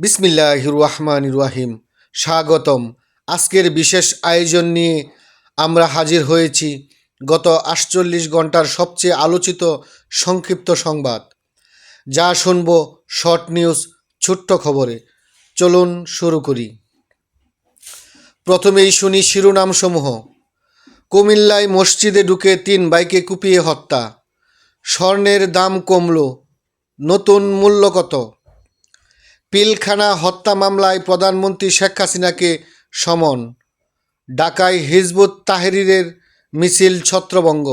বিসমিল্লাহ রহমান রাহিম। স্বাগতম। আজকের বিশেষ আয়োজন নিয়ে আমরা হাজির হয়েছি গত আটচল্লিশ ঘণ্টার সবচেয়ে আলোচিত সংক্ষিপ্ত সংবাদ। যা শুনব শর্ট নিউজ, ছোট্ট খবরে। চলুন শুরু করি। প্রথমেই শুনি শিরোনামসমূহ। কুমিল্লায় মসজিদে ঢুকে তিন বাইকে কুপিয়ে হত্যা। স্বর্ণের দাম কমল। নতুন মূল্য কত? পিলখানা হত্যা মামলায় প্রধানমন্ত্রী শেখ হাসিনাকে সমন, ঢাকায় হিজবুত তাহরিরের মিছিল ছত্রভঙ্গ।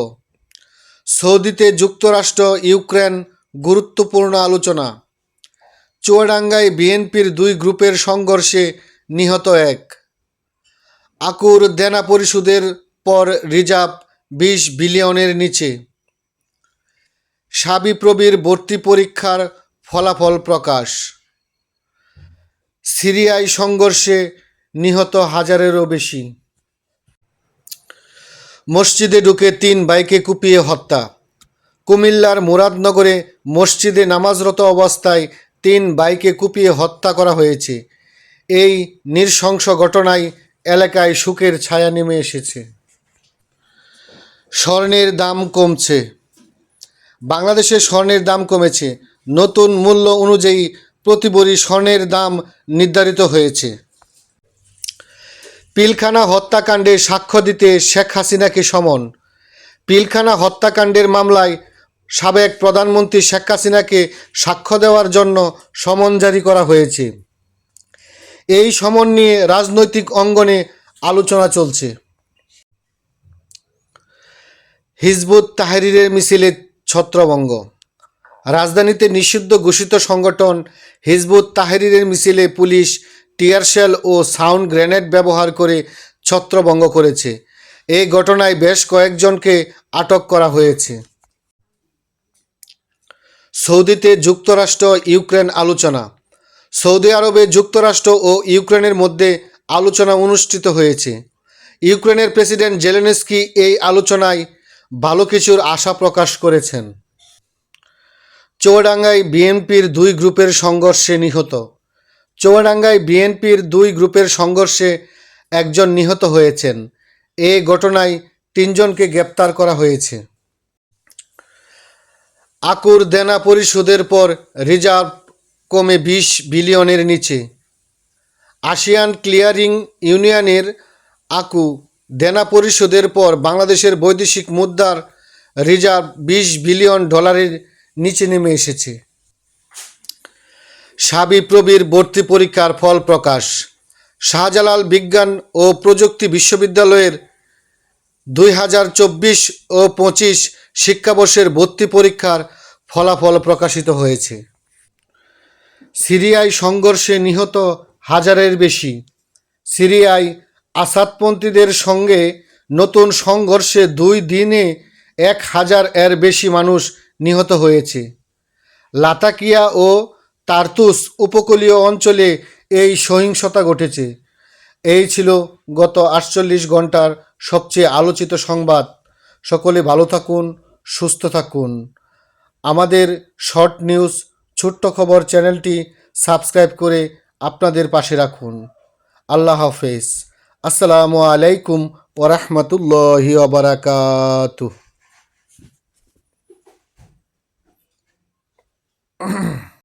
সৌদিতে যুক্তরাষ্ট্র, ইউক্রেন গুরুত্বপূর্ণ আলোচনা। চুয়াডাঙ্গায় বিএনপির দুই গ্রুপের সংঘর্ষে নিহত এক। আকুর দেনা পরিশোধের পর রিজার্ভ বিশ বিলিয়নের নিচে। সাবিপ্রবির ভর্তি পরীক্ষার ফলাফল প্রকাশ। সিরিয়ায় সংঘর্ষে নিহত হাজারেরও বেশি। মসজিদে ঢুকে তিন বাইকে কুপিয়ে হত্যা। কুমিল্লার মুরাদনগরে মসজিদে নামাজরত অবস্থায় তিন বাইকে কুপিয়ে হত্যা করা হয়েছে। এই নৃশংস ঘটনায় এলাকায় সুখের ছায়া নেমে এসেছে। স্বর্ণের দাম কমছে। বাংলাদেশে স্বর্ণের দাম কমেছে। নতুন মূল্য অনুযায়ী প্রতি ভরি স্বর্ণের দাম নির্ধারিত হয়েছে। পিলখানা হত্যাকাণ্ডে সাক্ষ্য দিতে শেখ হাসিনাকে সমন। পিলখানা হত্যাকাণ্ডের মামলায় সাবেক প্রধানমন্ত্রী শেখ হাসিনাকে সাক্ষ্য দেওয়ার জন্য সমন জারি করা হয়েছে। এই সমন নিয়ে রাজনৈতিক অঙ্গনে আলোচনা চলছে। হিজবুত তাহরিরের মিছিলে ছত্রভঙ্গ। রাজধানীতে নিষিদ্ধ ঘোষিত সংগঠন হিজবুত তাহরিরের মিছিলে পুলিশ টিয়ারশেল ও সাউন্ড গ্রেনেড ব্যবহার করে ছত্রভঙ্গ করেছে। এই ঘটনায় বেশ কয়েকজনকে আটক করা হয়েছে। সৌদিতে যুক্তরাষ্ট্র, ইউক্রেন আলোচনা। সৌদি আরবে যুক্তরাষ্ট্র ও ইউক্রেনের মধ্যে আলোচনা অনুষ্ঠিত হয়েছে। ইউক্রেনের প্রেসিডেন্ট জেলেনস্কি এই আলোচনায় ভালো কিছুর আশা প্রকাশ করেছেন। চৌডাঙ্গায় বিএনপির দুই গ্রুপের সংঘর্ষে নিহত। চৌডাঙ্গায় বিএনপির দুই গ্রুপের সংঘর্ষে একজন নিহত হয়েছেন। এ ঘটনায় তিনজনকে গ্রেপ্তার করা হয়েছে। আকুর দেনা পরিশোধের পর রিজার্ভ কমে বিশ বিলিয়নের নিচে। আসিয়ান ক্লিয়ারিং ইউনিয়নের আকু দেনা পরিশোধের পর বাংলাদেশের বৈদেশিক মুদ্রার রিজার্ভ বিশ বিলিয়ন ডলারের নিচে নেমে এসেছে। সাবিপ্রবির ভর্তি পরীক্ষার ফল প্রকাশ। শাহজালাল বিজ্ঞান ও প্রযুক্তি বিশ্ববিদ্যালয়ের দুই হাজার চব্বিশ ও পঁচিশ শিক্ষাবর্ষের ভর্তি পরীক্ষার ফলাফল প্রকাশিত হয়েছে। সিরিয়ায় সংঘর্ষে নিহত হাজারের বেশি। সিরিয়ায় আসাদপন্থীদের সঙ্গে নতুন সংঘর্ষে দুই দিনে এক হাজার এর বেশি মানুষ নিহত হয়েছে। লাতাকিয়া ও তার্তুস উপকূলীয় অঞ্চলে এই সহিংসতা ঘটেছে। এই ছিল গত আটচল্লিশ ঘণ্টার সবচেয়ে আলোচিত সংবাদ। সকলে ভালো থাকুন, সুস্থ থাকুন। আমাদের শর্ট নিউজ, ছোট্ট খবর চ্যানেলটি সাবস্ক্রাইব করে আপনাদের পাশে রাখুন। আল্লাহ হাফেজ। আসসালামু আলাইকুম ওরহমতুল্লাহি ওবরাকাতুহ Mm-hmm.